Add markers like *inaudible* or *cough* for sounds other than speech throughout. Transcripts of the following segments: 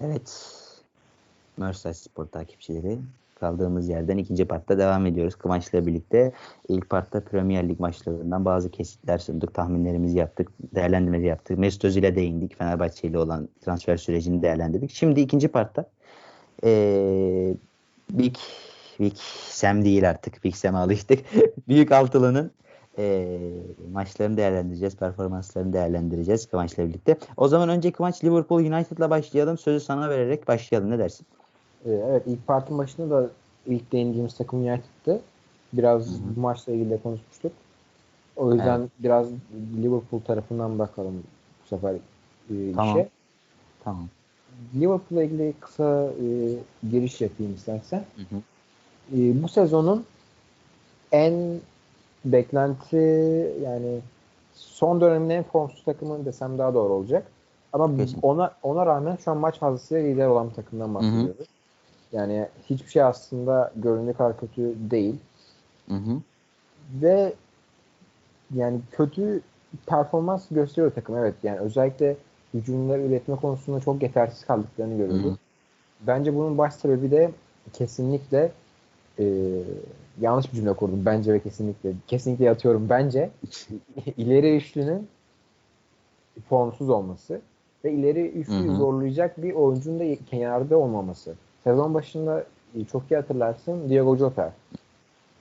Evet. Merseyside Spor takipçileri. Kaldığımız yerden ikinci partta devam ediyoruz. Kıvanç'la birlikte ilk partta Premier Lig maçlarından bazı kesitler sunduk. Tahminlerimizi yaptık. Değerlendirmeleri yaptık. Mesut Özil'e ile değindik. Fenerbahçe ile olan transfer sürecini değerlendirdik. Şimdi ikinci partta ee, Big Big Sam değil artık. Big Sam'a alıştık. *laughs* Büyük Altılı'nın e, maçlarını değerlendireceğiz. Performanslarını değerlendireceğiz Kıvanç'la birlikte. O zaman önce Kıvanç Liverpool United'la başlayalım. Sözü sana vererek başlayalım. Ne dersin? Ee, evet ilk partın başında da ilk değindiğimiz takım United'tı. Biraz Hı-hı. bu maçla ilgili de konuşmuştuk. O yüzden evet. biraz Liverpool tarafından bakalım bu sefer e, tamam. işe. Tamam. Liverpool'la ilgili kısa e, giriş yapayım istersen. Hı hı. E, bu sezonun en beklenti yani son dönemin en formsuz takımı desem daha doğru olacak. Ama Kesin. ona ona rağmen şu an maç fazlasıyla lider olan bir takımdan bahsediyoruz. Hı hı. Yani hiçbir şey aslında göründüğü kadar kötü değil. Hı hı. Ve yani kötü performans gösteriyor takım. Evet yani özellikle hücumları üretme konusunda çok yetersiz kaldıklarını görüyoruz. Hı hı. Bence bunun baş sebebi de kesinlikle e, yanlış bir cümle kurdum. Bence ve kesinlikle. Kesinlikle yatıyorum. Bence *laughs* ileri üçlünün formsuz olması ve ileri üçlüyü zorlayacak bir oyuncunun da kenarda olmaması. Sezon başında e, çok iyi hatırlarsın Diego Jota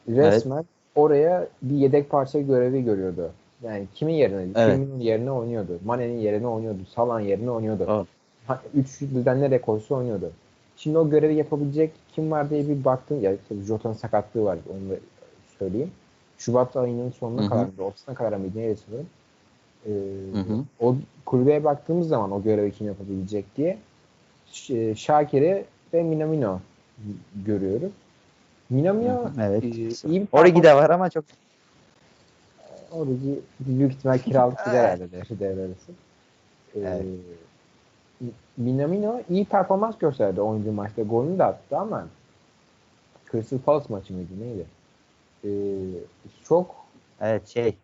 resmen evet. oraya bir yedek parça görevi görüyordu. Yani kimin yerine? Evet. Kimin yerine oynuyordu. Mane'nin yerine oynuyordu. Salan yerine oynuyordu. Evet. Üç birden nereye koysa oynuyordu. Şimdi o görevi yapabilecek kim var diye bir baktım. Ya tabii Jota'nın sakatlığı var. Onu da söyleyeyim. Şubat ayının sonuna Hı-hı. kadar, ortasına kadar mıydı? Neyse sanırım. Ee, o kulübeye baktığımız zaman o görevi kim yapabilecek diye Şakir'i ve Minamino görüyoruz. Minamino evet. e, iyi bir Origi de var ama çok Origi büyük ihtimal kiralık *laughs* gider herhalde devre arası. Ee, evet. Minamino iyi performans gösterdi oyuncu maçta. Golünü de attı ama Crystal Palace maçı mıydı neydi? Ee, çok Evet şey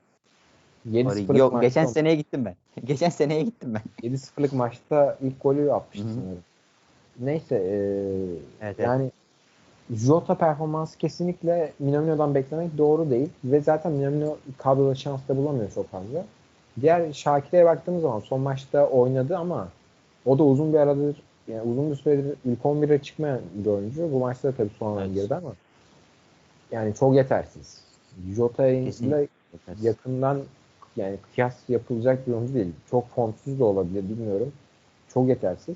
7 Yok maçta, geçen seneye gittim ben. *laughs* geçen seneye gittim ben. 7-0'lık maçta ilk golü atmıştı sanırım. Neyse e, evet, yani evet. Jota performansı kesinlikle Minamino'dan beklemek doğru değil. Ve zaten Minamino kadroda şans da bulamıyor çok fazla. Diğer Şakir'e baktığımız zaman son maçta oynadı ama o da uzun bir aradır yani uzun bir süredir ilk 11'e çıkmayan bir oyuncu. Bu maçta da tabii sonradan evet. girdi ama yani çok yetersiz. Jota ile yakından yani kıyas yapılacak bir oyuncu değil. Çok formsuz da olabilir bilmiyorum. Çok yetersiz.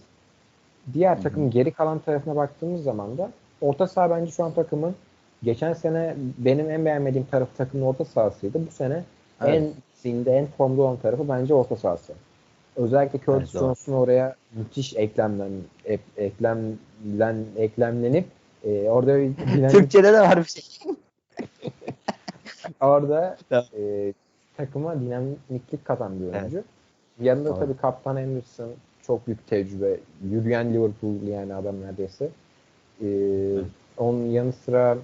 Diğer takımın geri kalan tarafına baktığımız zaman da orta saha bence şu an takımın geçen sene benim en beğenmediğim tarafı takımın orta sahasıydı. Bu sene evet. en zinde, en formda olan tarafı bence orta sahası. Özellikle Curtis evet, Jones'un oraya müthiş eklemlen, e, eklemlen, eklemlenip e, orada bir *laughs* Türkçe'de de var bir şey. *laughs* orada e, takıma dinamiklik katan bir oyuncu. Evet. Yanında evet. tabii kaptan Anderson çok büyük tecrübe. Yürüyen Liverpool yani adam neredeyse. Evet. Onun yanı sıra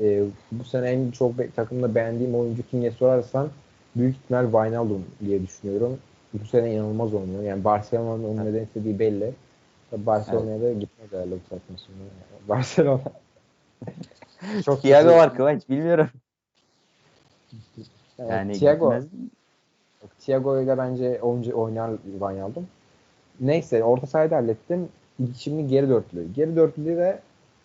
e, bu sene en çok be- takımda beğendiğim oyuncu kim diye sorarsan büyük ihtimal Wijnaldum diye düşünüyorum. Bu sene inanılmaz oynuyor. Yani Barcelona'nın onun neden istediği belli. Barcelona'ya evet. da gitmez herhalde bu saatten sonra. Barcelona. *laughs* çok Thiago var Kıvanç bilmiyorum. Yani, yani Thiago, Thiago ile bence oyuncu oynar Wijnaldum. Neyse orta sahayı da hallettim. Şimdi geri dörtlü. Geri dörtlü de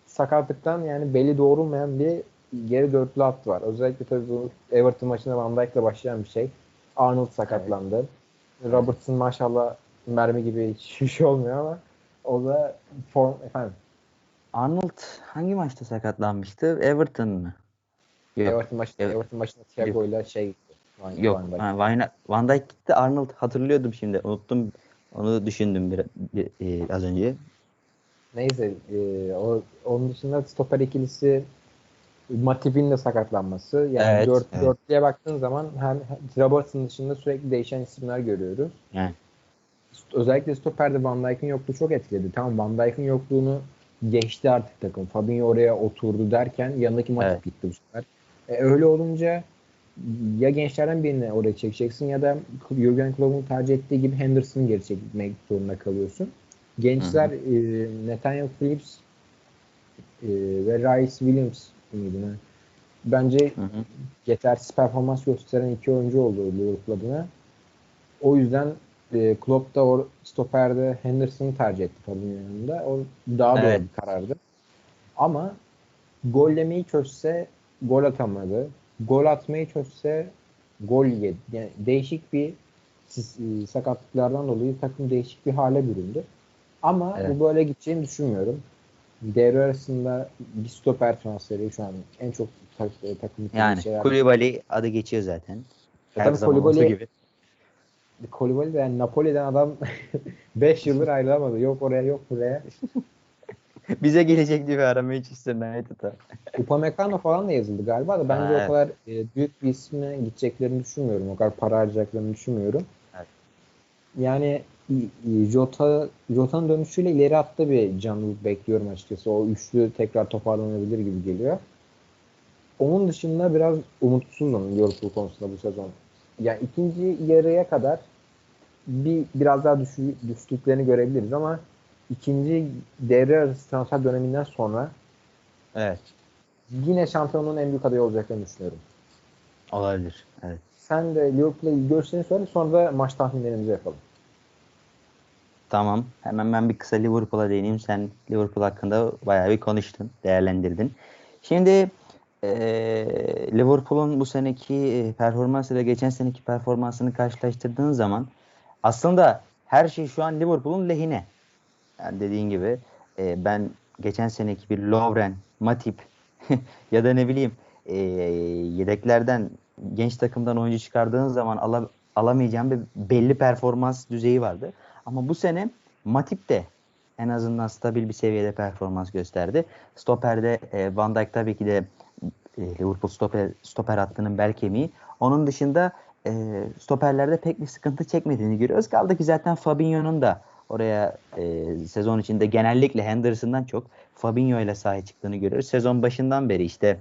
sakatlıktan yani belli doğrulmayan bir geri dörtlü hat var. Özellikle tabii bu Everton maçında Van Dijk'la başlayan bir şey. Arnold sakatlandı. Evet. Robertson maşallah mermi gibi hiçbir şey olmuyor ama o da form efendim. Arnold hangi maçta sakatlanmıştı? Everton mı? Yok. Everton maçında, evet. Everton maçında Thiago ile şey Van, Yok. Van Dijk. Ha, Van, Van Dijk gitti. Arnold hatırlıyordum şimdi. Unuttum onu düşündüm bir, bir, bir, az önce. Neyse e, o, onun dışında stoper ikilisi Matip'in de sakatlanması. Yani evet, dört, evet. dörtlüye baktığın zaman hem Robertson dışında sürekli değişen isimler görüyoruz. Evet. Özellikle stoperde Van Dijk'in yokluğu çok etkiledi. Tamam Van Dijk'in yokluğunu geçti artık takım. Fabinho oraya oturdu derken yanındaki Matip evet. gitti bu sefer. E, öyle olunca ya gençlerden birini oraya çekeceksin ya da Jurgen Klopp'un tercih ettiği gibi Henderson'ı geri çekmek zorunda kalıyorsun. Gençler e, Nathaniel Phillips e, ve Rice Williams mıydı ne? Bence Hı hı. yetersiz performans gösteren iki oyuncu oldu Liverpool adına. O yüzden e, Klopp da o stoperde Henderson'ı tercih etti Fabinho'nun yanında. O daha doğru Evet. bir karardı. Ama gollemeyi çözse gol atamadı. Gol atmayı çözse gol yedi. Yani değişik bir e, sakatlıklardan dolayı takım değişik bir hale büründü. Ama Evet. bu böyle gideceğini düşünmüyorum. Devre arasında bir stoper transferi şu an en çok tak, e, takım Yani şeyler- Koulibaly adı geçiyor zaten. Her tabii zaman Koulibaly- gibi. Koulibaly de yani Napoli'den adam *laughs* 5 yıldır ayrılamadı. Yok oraya yok buraya. *laughs* Bize gelecek diye bir Manchester United'a. Upamecano falan da yazıldı galiba da bence Ha, evet. o kadar e, büyük bir isme gideceklerini düşünmüyorum. O kadar para harcayacaklarını düşünmüyorum. Evet. Yani Jota Jota'nın dönüşüyle ileri hatta bir canlılık bekliyorum açıkçası. O üçlü tekrar toparlanabilir gibi geliyor. Onun dışında biraz umutsuzum Liverpool konusunda bu sezon. Yani ikinci yarıya kadar bir biraz daha düşü, düştüklerini görebiliriz ama ikinci devre arası transfer döneminden sonra Evet. yine şampiyonluğun en büyük adayı olacaklarını düşünüyorum. Olabilir. Evet. Sen de Liverpool'a görüşlerini söyle sonra da maç tahminlerimizi yapalım. Tamam. Hemen ben bir kısa Liverpool'a değineyim. Sen Liverpool hakkında bayağı bir konuştun, değerlendirdin. Şimdi eee, Liverpool'un bu seneki e, performansı ile geçen seneki performansını karşılaştırdığın zaman aslında her şey şu an Liverpool'un lehine. Yani dediğin gibi e, ben geçen seneki bir Lovren, Matip *laughs* ya da ne bileyim e, yedeklerden genç takımdan oyuncu çıkardığın zaman ala, alamayacağım bir belli performans düzeyi vardı. Ama bu sene Matip de en azından stabil bir seviyede performans gösterdi. Stoper'de e, Van Dijk tabii ki de e, Liverpool stoper, stoper hattının bel kemiği. Onun dışında e, stoperlerde pek bir sıkıntı çekmediğini görüyoruz. Kaldı ki zaten Fabinho'nun da oraya e, sezon içinde genellikle Henderson'dan çok Fabinho ile sahaya çıktığını görüyoruz. Sezon başından beri işte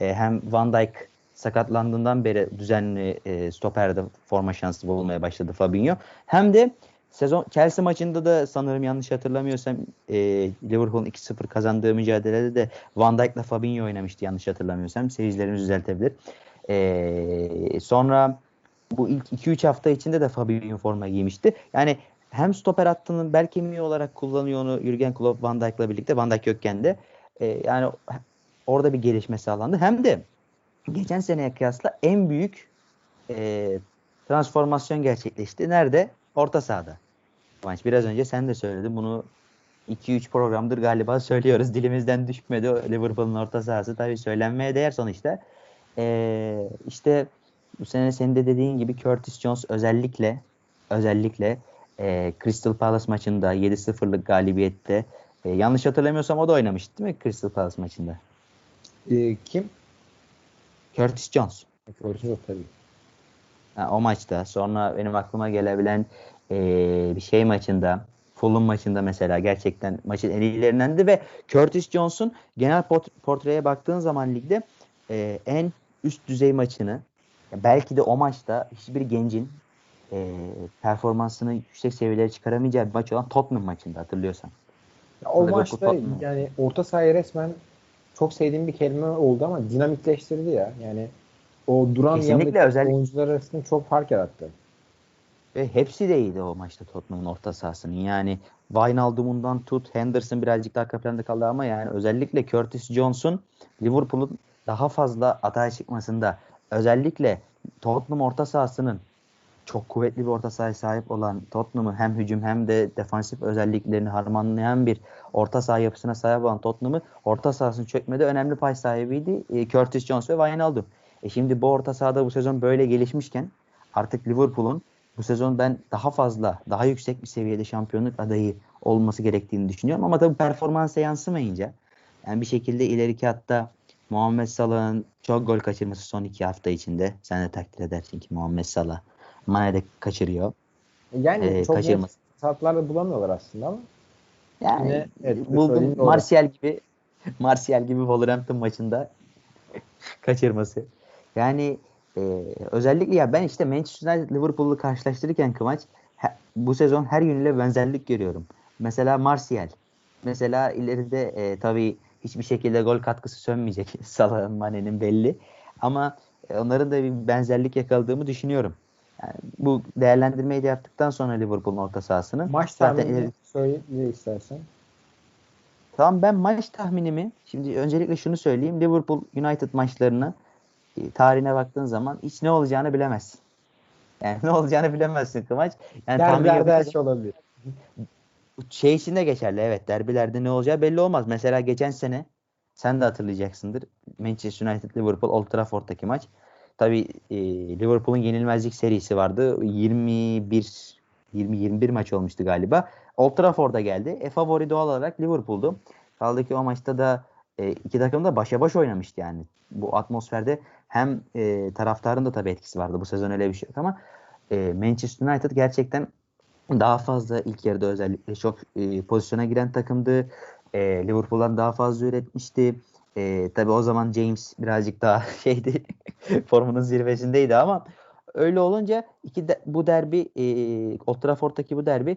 e, hem Van Dijk sakatlandığından beri düzenli e, stoperde forma şansı bulmaya başladı Fabinho. Hem de sezon Chelsea maçında da sanırım yanlış hatırlamıyorsam e, Liverpool'un 2-0 kazandığı mücadelede de Van Dijk'la Fabinho oynamıştı yanlış hatırlamıyorsam. Seyircilerimiz düzeltebilir. E, sonra bu ilk 2-3 hafta içinde de Fabinho forma giymişti. Yani hem stoper hattının bel kemiği olarak kullanıyor onu Jurgen Klopp Van Dijk'la birlikte. Van Dijk yokken de e, yani orada bir gelişme sağlandı. Hem de geçen seneye kıyasla en büyük e, transformasyon gerçekleşti. Nerede? Orta sahada. Kıvanç biraz önce sen de söyledin. Bunu 2-3 programdır galiba söylüyoruz. Dilimizden düşmedi. Liverpool'un orta sahası tabii söylenmeye değer sonuçta. E, işte bu sene senin de dediğin gibi Curtis Jones özellikle özellikle e, Crystal Palace maçında 7-0'lık galibiyette e, yanlış hatırlamıyorsam o da oynamıştı değil mi Crystal Palace maçında? Ee, kim? Curtis Jones. Curtis yok tabii. Ha, o maçta. Sonra benim aklıma gelebilen e, bir şey maçında Fulham maçında mesela gerçekten maçın en iyilerindendi ve Curtis Jones'un genel port- portreye baktığın zaman ligde e, en üst düzey maçını belki de o maçta hiçbir gencin e, performansını yüksek seviyelere çıkaramayacağı bir maç olan Tottenham maçında hatırlıyorsan. Ya o Liverpool maçta Tottenham. yani orta sahayı resmen çok sevdiğim bir kelime oldu ama dinamikleştirdi ya. Yani o duran Kesinlikle, yandaki özellikle- oyuncular arasında çok fark yarattı. Ve hepsi de iyiydi o maçta Tottenham'ın orta sahasının. Yani Wijnaldum'undan tut, Henderson birazcık daha arka kaldı ama yani özellikle Curtis Jones'un Liverpool'un daha fazla atağa çıkmasında özellikle Tottenham orta sahasının çok kuvvetli bir orta sahaya sahip olan Tottenham'ı hem hücum hem de defansif özelliklerini harmanlayan bir orta saha yapısına sahip olan Tottenham'ı orta sahasını çökmede önemli pay sahibiydi e, Curtis Jones ve Wijnaldum. E şimdi bu orta sahada bu sezon böyle gelişmişken artık Liverpool'un bu sezon ben daha fazla, daha yüksek bir seviyede şampiyonluk adayı olması gerektiğini düşünüyorum. Ama tabii performansa yansımayınca yani bir şekilde ileriki hatta Muhammed Salah'ın çok gol kaçırması son iki hafta içinde. Sen de takdir edersin ki Muhammed Salah Mane de kaçırıyor. Yani Ee, çok kaçırması. saatlarda bulamıyorlar aslında ama Yani Yine, evet, bu buldum. Martial gibi *laughs* Martial gibi Wolverhampton maçında *laughs* kaçırması. Yani e, özellikle ya ben işte Manchester United Liverpool'u karşılaştırırken Kıvanç he- bu sezon her yönüyle benzerlik görüyorum. Mesela Martial. Mesela ileride e, tabii hiçbir şekilde gol katkısı sönmeyecek *laughs* Salah'ın Mane'nin belli. Ama e, onların da bir benzerlik yakaladığımı düşünüyorum. Yani bu değerlendirmeyi de yaptıktan sonra Liverpool'un orta sahasını. Maç zaten ileri- söyle ne istersen. Tamam ben maç tahminimi şimdi öncelikle şunu söyleyeyim. Liverpool United maçlarını tarihine baktığın zaman hiç ne olacağını bilemezsin. Yani *laughs* ne olacağını bilemezsin Kıvanç. Yani Derbilerde her şey olabilir. şey için de geçerli evet derbilerde ne olacağı belli olmaz. Mesela geçen sene sen de hatırlayacaksındır. Manchester United Liverpool Old Trafford'daki maç. Tabii e, Liverpool'un yenilmezlik serisi vardı. 21 20 21 maç olmuştu galiba. Old Trafford'a geldi. E favori doğal olarak Liverpool'du. Kaldı ki o maçta da e, iki takım da başa baş oynamıştı yani. Bu atmosferde hem e, taraftarın da tabii etkisi vardı. Bu sezon öyle bir şey yok ama e, Manchester United gerçekten daha fazla ilk yarıda özellikle çok e, pozisyona giren takımdı. E, Liverpool'dan daha fazla üretmişti. E, tabii o zaman James birazcık daha *laughs* şeydi formunun zirvesindeydi ama öyle olunca iki de, bu derbi e, Old Trafford'daki bu derbi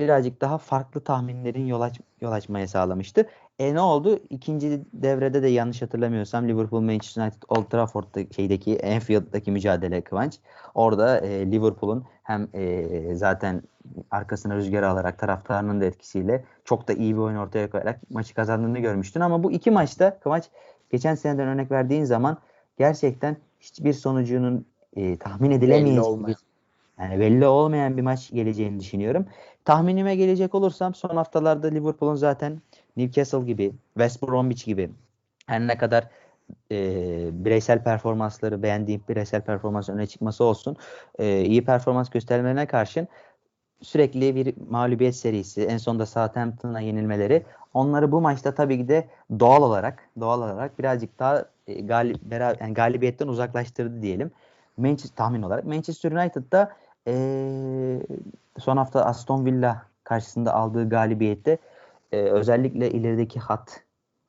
birazcık daha farklı tahminlerin yol, aç, yol açmaya sağlamıştı. E ne oldu? İkinci devrede de yanlış hatırlamıyorsam Liverpool Manchester United Old Trafford'da şeydeki Anfield'daki mücadele Kıvanç. Orada e, Liverpool'un hem e, zaten arkasına rüzgar alarak taraftarının da etkisiyle çok da iyi bir oyun ortaya koyarak maçı kazandığını görmüştün ama bu iki maçta Kıvanç geçen seneden örnek verdiğin zaman gerçekten hiçbir sonucunun e, tahmin olmayan. bir yani belli olmayan bir maç geleceğini düşünüyorum. Tahminime gelecek olursam son haftalarda Liverpool'un zaten Newcastle gibi, West Bromwich gibi her ne kadar e, bireysel performansları beğendiğim bireysel performans öne çıkması olsun e, iyi performans göstermelerine karşın sürekli bir mağlubiyet serisi en sonunda Southampton'a yenilmeleri onları bu maçta tabii ki de doğal olarak doğal olarak birazcık daha e, galip, beraber, yani galibiyetten uzaklaştırdı diyelim. Manchester tahmin olarak Manchester United'da e, son hafta Aston Villa karşısında aldığı galibiyette e, özellikle ilerideki hat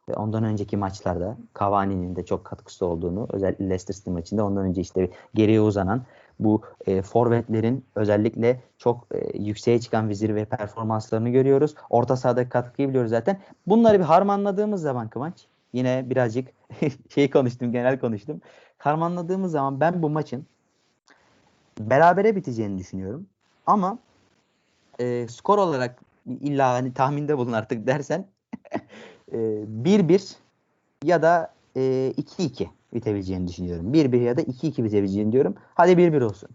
ve ondan önceki maçlarda Cavani'nin de çok katkısı olduğunu özellikle Leicester City maçında ondan önce işte geriye uzanan bu e, forvetlerin özellikle çok e, yükseğe çıkan bir zirve performanslarını görüyoruz. Orta sahadaki katkıyı biliyoruz zaten. Bunları bir harmanladığımız zaman Kıvanç yine birazcık *laughs* şey konuştum genel konuştum. Harmanladığımız zaman ben bu maçın berabere biteceğini düşünüyorum. Ama e, skor olarak illa hani tahminde bulun artık dersen *laughs* e, 1-1 ya da e, 2-2 bitebileceğini düşünüyorum. 1-1 ya da 2-2 bitebileceğini diyorum. Hadi 1-1 olsun.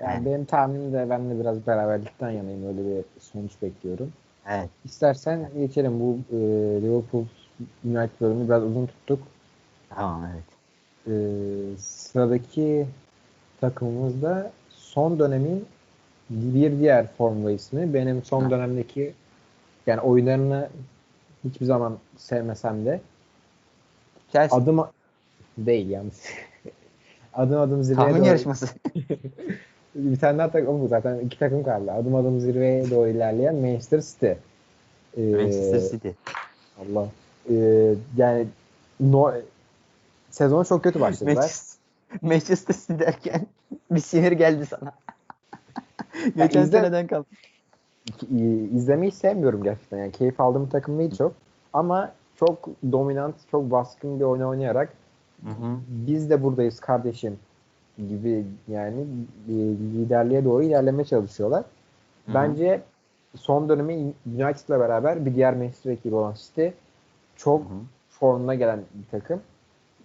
Yani Evet. benim tahminim de ben de biraz beraberlikten yanayım. Öyle bir sonuç bekliyorum. Evet. İstersen geçelim. Bu e, Liverpool United bölümünü biraz uzun tuttuk. Tamam evet. E, sıradaki takımımızda son dönemin bir diğer formda ismi. Benim son dönemdeki yani oyunlarını hiçbir zaman sevmesem de Chelsea. adım değil yalnız. *laughs* adım adım zirveye Tahmin doğru- yarışması. *laughs* bir tane daha takım zaten iki takım kaldı. Adım adım zirveye doğru ilerleyen Manchester City. Ee, Manchester City. Allah. Ee, yani no, sezonu çok kötü başladılar. Manchester, City derken *laughs* bir sinir geldi sana. *laughs* Geçen izle- seneden kaldı. İzlemeyi sevmiyorum gerçekten. Yani keyif aldığım takım değil çok. Ama çok dominant, çok baskın bir oyun oynayarak Hı hı. biz de buradayız kardeşim gibi yani e, liderliğe doğru ilerlemeye çalışıyorlar. Hı hı. Bence son dönemi United'la beraber bir diğer Manchester ekibi olan City çok Hı hı. formuna gelen bir takım.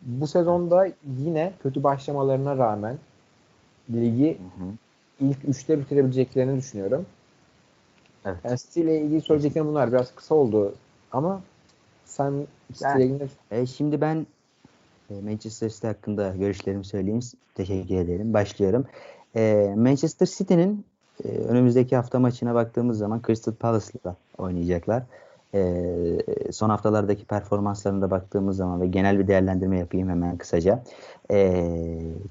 Bu sezonda yine kötü başlamalarına rağmen ligi Hı hı. ilk üçte bitirebileceklerini düşünüyorum. Evet. Yani ile ilgili söyleyeceklerim bunlar. Biraz kısa oldu ama sen ile ilgili E, şimdi ben e, Manchester City hakkında görüşlerimi söyleyeyim. Teşekkür ederim. Başlıyorum. E, Manchester City'nin e, önümüzdeki hafta maçına baktığımız zaman Crystal Palace'la oynayacaklar. E, son haftalardaki performanslarına baktığımız zaman ve genel bir değerlendirme yapayım hemen kısaca. E,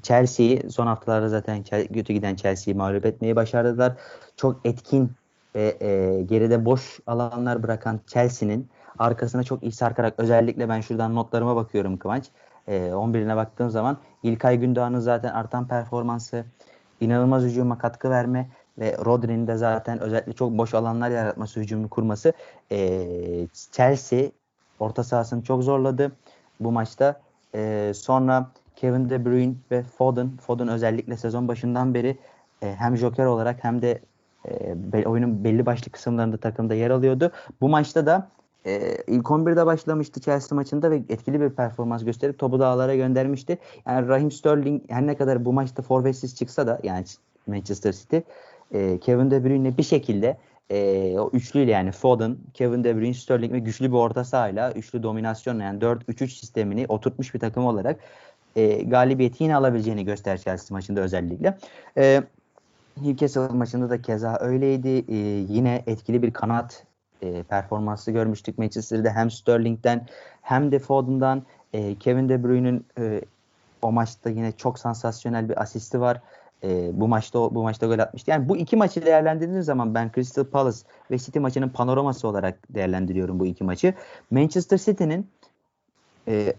Chelsea'yi son haftalarda zaten kötü giden Chelsea'yi mağlup etmeyi başardılar. Çok etkin ve e, geride boş alanlar bırakan Chelsea'nin arkasına çok iyi sarkarak özellikle ben şuradan notlarıma bakıyorum Kıvanç. E, 11'ine baktığım zaman İlkay Gündoğan'ın zaten artan performansı, inanılmaz hücuma katkı verme ve Rodri'nin de zaten özellikle çok boş alanlar yaratması, hücumunu kurması e, Chelsea orta sahasını çok zorladı bu maçta. E, sonra Kevin De Bruyne ve Foden, Foden özellikle sezon başından beri e, hem joker olarak hem de e, oyunun belli başlı kısımlarında takımda yer alıyordu. Bu maçta da e, ilk 11'de başlamıştı Chelsea maçında ve etkili bir performans gösterip topu dağlara göndermişti. Yani Raheem Sterling her ne kadar bu maçta forvetsiz çıksa da yani Manchester City e, Kevin De Bruyne bir şekilde e, o üçlüyle yani Foden, Kevin De Bruyne, Sterling ve güçlü bir orta sahayla üçlü dominasyonla yani 4-3-3 sistemini oturtmuş bir takım olarak e, galibiyeti yine alabileceğini göster Chelsea maçında özellikle. E, Newcastle maçında da keza öyleydi. E, yine etkili bir kanat e, performansı görmüştük Manchester'da hem Sterling'den hem de Foden'dan e, Kevin De Bruyne'nin e, o maçta yine çok sansasyonel bir asisti var. E, bu maçta bu maçta gol atmıştı. Yani bu iki maçı değerlendirdiğiniz zaman ben Crystal Palace ve City maçının panoraması olarak değerlendiriyorum bu iki maçı. Manchester City'nin e,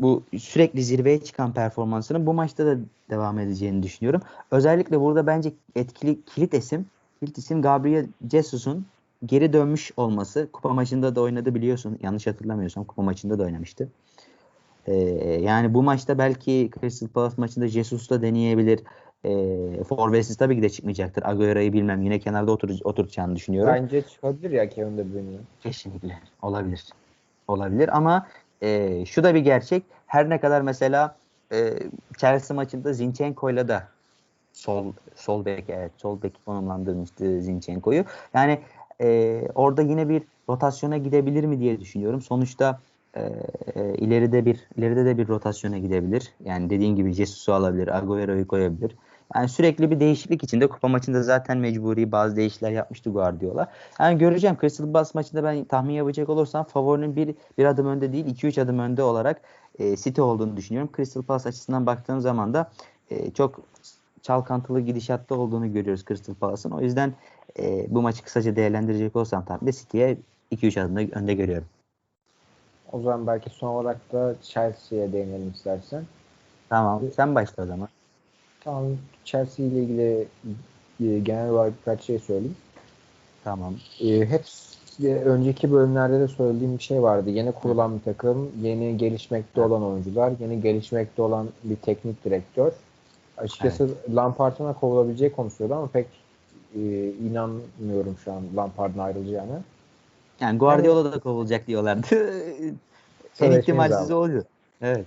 bu sürekli zirveye çıkan performansının bu maçta da devam edeceğini düşünüyorum. Özellikle burada bence etkili kilit isim kilit isim Gabriel Jesus'un geri dönmüş olması. Kupa maçında da oynadı biliyorsun. Yanlış hatırlamıyorsam kupa maçında da oynamıştı. Ee, yani bu maçta belki Crystal Palace maçında Jesus da deneyebilir. E, Forvetsiz tabii ki de çıkmayacaktır. Agüero'yu bilmem. Yine kenarda otur, oturacağını düşünüyorum. Bence çıkabilir ya Kevin De Bruyne. Kesinlikle. Olabilir. Olabilir ama e, şu da bir gerçek. Her ne kadar mesela e, Chelsea maçında Zinchenko'yla da sol sol bek evet sol bek konumlandırmıştı Zinchenko'yu. Yani e, orada yine bir rotasyona gidebilir mi diye düşünüyorum. Sonuçta e, e, ileride bir ileride de bir rotasyona gidebilir. Yani dediğin gibi Jesus'u alabilir, Agüero'yu koyabilir. Yani sürekli bir değişiklik içinde kupa maçında zaten mecburi bazı değişiklikler yapmıştı Guardiola. Yani göreceğim Crystal Palace maçında ben tahmin yapacak olursam favorinin bir, bir adım önde değil 2-3 adım önde olarak e, City olduğunu düşünüyorum. Crystal Palace açısından baktığım zaman da e, çok çalkantılı gidişatta olduğunu görüyoruz Crystal Palace'ın. O yüzden e, bu maçı kısaca değerlendirecek olsam tabii de City'ye 2-3 adımda önde görüyorum. O zaman belki son olarak da Chelsea'ye değinelim istersen. Tamam. Sen başla o zaman. Tamam. Chelsea ile ilgili e, genel olarak birkaç şey söyleyeyim. Tamam. E, hep önceki bölümlerde de söylediğim bir şey vardı. Yeni kurulan bir takım, yeni gelişmekte olan oyuncular, yeni gelişmekte olan bir teknik direktör. Açıkçası evet. Lampard'ın kovulabileceği konuşuyordu ama pek e, inanmıyorum şu an Lampard'ın ayrılacağını. Yani Guardiola yani, da kovulacak diyorlardı. *laughs* en ihtimalsiz oluyor. Evet.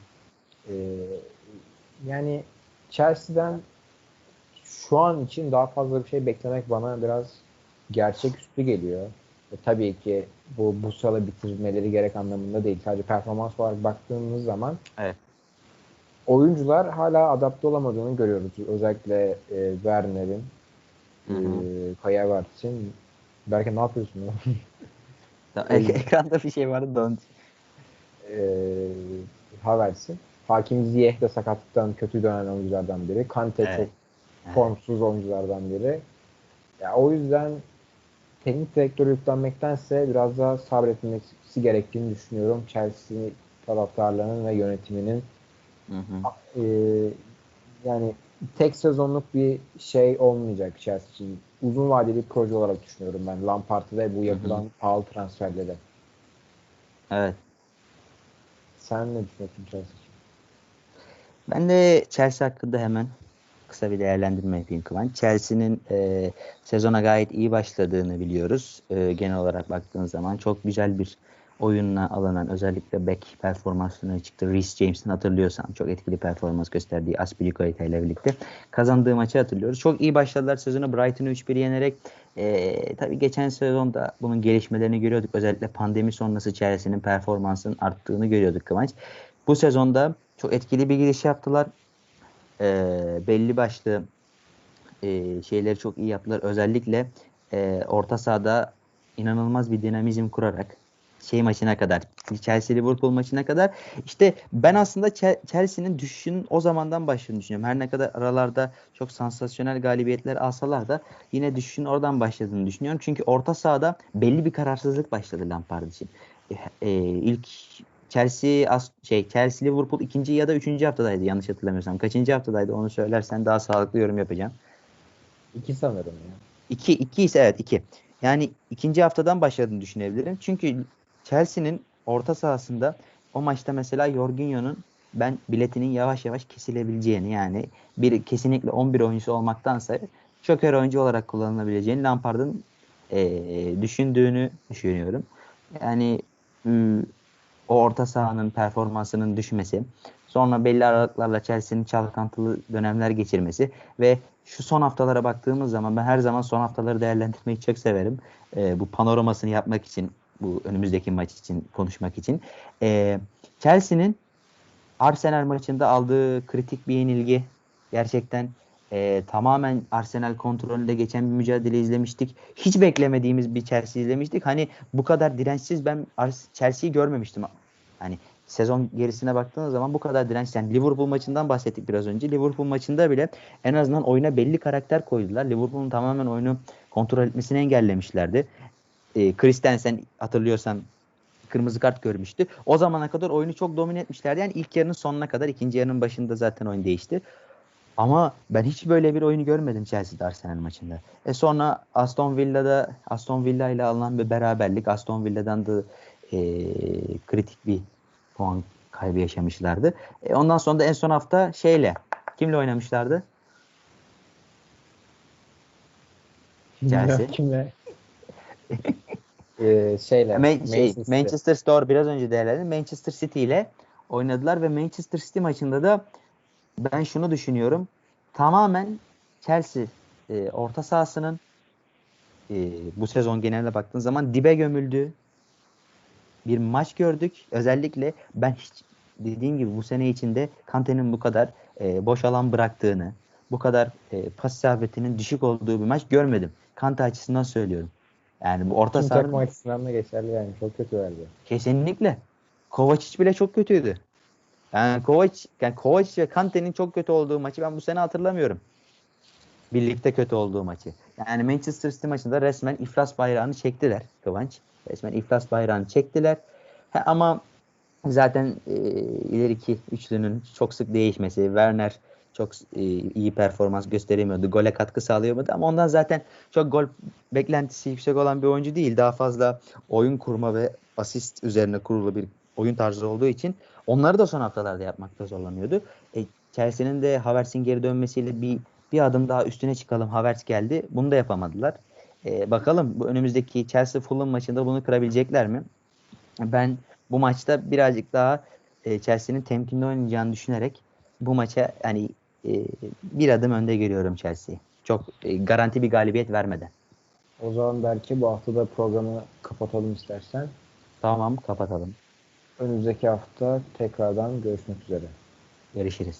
Ee, yani Chelsea'den şu an için daha fazla bir şey beklemek bana biraz gerçeküstü geliyor. E, tabii ki bu bu sırada bitirmeleri gerek anlamında değil. Sadece performans olarak baktığımız zaman evet. oyuncular hala adapte olamadığını görüyoruz. Özellikle e, Werner'in, e, Kaya. Belki ne yapıyorsun? Ek- ekranda bir şey vardı da e, Havertz'in. Hakim Ziyeh de sakatlıktan kötü dönen oyunculardan biri. Kante evet. çok formsuz oyunculardan biri. Ya, o yüzden teknik direktörü yüklenmektense biraz daha sabretmesi gerektiğini düşünüyorum. Chelsea taraftarlarının ve yönetiminin hı hı. E, yani tek sezonluk bir şey olmayacak Chelsea için. Uzun vadeli bir proje olarak düşünüyorum ben Lampard'ı ve bu yapılan hı hı. pahalı transferleri. Evet. Sen ne düşünüyorsun Chelsea? Ben de Chelsea hakkında hemen kısa bir değerlendirme yapayım Kıvanç. Chelsea'nin e, sezona gayet iyi başladığını biliyoruz. E, genel olarak baktığın zaman çok güzel bir oyunla alınan özellikle back performansına çıktı. Reece James'in hatırlıyorsan çok etkili performans gösterdiği Aspilicueta ile birlikte kazandığı maçı hatırlıyoruz. Çok iyi başladılar sezonu Brighton'ı 3-1 yenerek e, tabii geçen sezonda bunun gelişmelerini görüyorduk. Özellikle pandemi sonrası Chelsea'nin performansının arttığını görüyorduk Kıvanç. Bu sezonda çok etkili bir giriş yaptılar. E, belli başlı e, şeyleri çok iyi yaptılar. Özellikle e, orta sahada inanılmaz bir dinamizm kurarak şey maçına kadar Chelsea Liverpool maçına kadar işte ben aslında Chelsea'nin düşüşünün o zamandan başladığını düşünüyorum. Her ne kadar aralarda çok sansasyonel galibiyetler alsalar da yine düşüşün oradan başladığını düşünüyorum. Çünkü orta sahada belli bir kararsızlık başladı Lampard için. E, e, ilk Chelsea şey Chelsea Liverpool ikinci ya da üçüncü haftadaydı yanlış hatırlamıyorsam. Kaçıncı haftadaydı onu söylersen daha sağlıklı yorum yapacağım. İki sanırım ya. İki, iki ise evet iki. Yani ikinci haftadan başladığını düşünebilirim. Çünkü Chelsea'nin orta sahasında o maçta mesela Jorginho'nun ben biletinin yavaş yavaş kesilebileceğini yani bir kesinlikle 11 oyuncusu olmaktansa şoker oyuncu olarak kullanılabileceğini Lampard'ın eee, düşündüğünü düşünüyorum. Yani o orta sahanın performansının düşmesi, sonra belli aralıklarla Chelsea'nin çalkantılı dönemler geçirmesi ve şu son haftalara baktığımız zaman ben her zaman son haftaları değerlendirmeyi çok severim. Ee, bu panoramasını yapmak için, bu önümüzdeki maç için konuşmak için. Ee, Chelsea'nin Arsenal maçında aldığı kritik bir yenilgi gerçekten e, tamamen Arsenal kontrolünde geçen bir mücadele izlemiştik. Hiç beklemediğimiz bir Chelsea izlemiştik. Hani bu kadar dirençsiz ben Chelsea'yi görmemiştim. Hani sezon gerisine baktığınız zaman bu kadar direnç. Yani Liverpool maçından bahsettik biraz önce. Liverpool maçında bile en azından oyuna belli karakter koydular. Liverpool'un tamamen oyunu kontrol etmesini engellemişlerdi. E, Christensen hatırlıyorsan kırmızı kart görmüştü. O zamana kadar oyunu çok domine etmişlerdi. Yani ilk yarının sonuna kadar ikinci yarının başında zaten oyun değişti. Ama ben hiç böyle bir oyunu görmedim Chelsea'de Arsenal maçında. E sonra Aston Villa'da Aston Villa ile alınan bir beraberlik. Aston Villa'dan da e, kritik bir puan kaybı yaşamışlardı. E, ondan sonra da en son hafta şeyle kimle oynamışlardı? Chelsea. Kimle? ee, *laughs* şeyle. Ma- şey, Manchester. Manchester Store biraz önce değerlendim. Manchester City ile oynadılar ve Manchester City maçında da ben şunu düşünüyorum. Tamamen Chelsea e, orta sahasının e, bu sezon geneline baktığın zaman dibe gömüldüğü bir maç gördük. Özellikle ben hiç dediğim gibi bu sene içinde Kante'nin bu kadar e, boş alan bıraktığını, bu kadar e, pas isabetinin düşük olduğu bir maç görmedim. Kante açısından söylüyorum. Yani bu orta takım açısından da geçerli yani. Çok kötü verdi. Kesinlikle. Kovacic bile çok kötüydü. Yani Kovacic, yani Kovacic ve Kante'nin çok kötü olduğu maçı ben bu sene hatırlamıyorum. Birlikte kötü olduğu maçı. Yani Manchester City maçında resmen iflas bayrağını çektiler Kıvanç. Resmen iflas bayrağını çektiler. Ha, ama zaten e, ileriki üçlünün çok sık değişmesi, Werner çok e, iyi performans gösteremiyordu. Gole katkı sağlayamadı ama ondan zaten çok gol beklentisi yüksek olan bir oyuncu değil. Daha fazla oyun kurma ve asist üzerine kurulu bir oyun tarzı olduğu için onları da son haftalarda yapmakta zorlanıyordu. E, Chelsea'nin de Havertz'in geri dönmesiyle bir bir adım daha üstüne çıkalım. Havertz geldi. Bunu da yapamadılar. E, bakalım bu önümüzdeki Chelsea Fulham maçında bunu kırabilecekler mi? Ben bu maçta birazcık daha e, Chelsea'nin temkinli oynayacağını düşünerek bu maça hani e, bir adım önde görüyorum Chelsea'yi. Çok e, garanti bir galibiyet vermeden. O zaman belki bu hafta da programı kapatalım istersen. Tamam kapatalım. Önümüzdeki hafta tekrardan görüşmek üzere. Görüşürüz.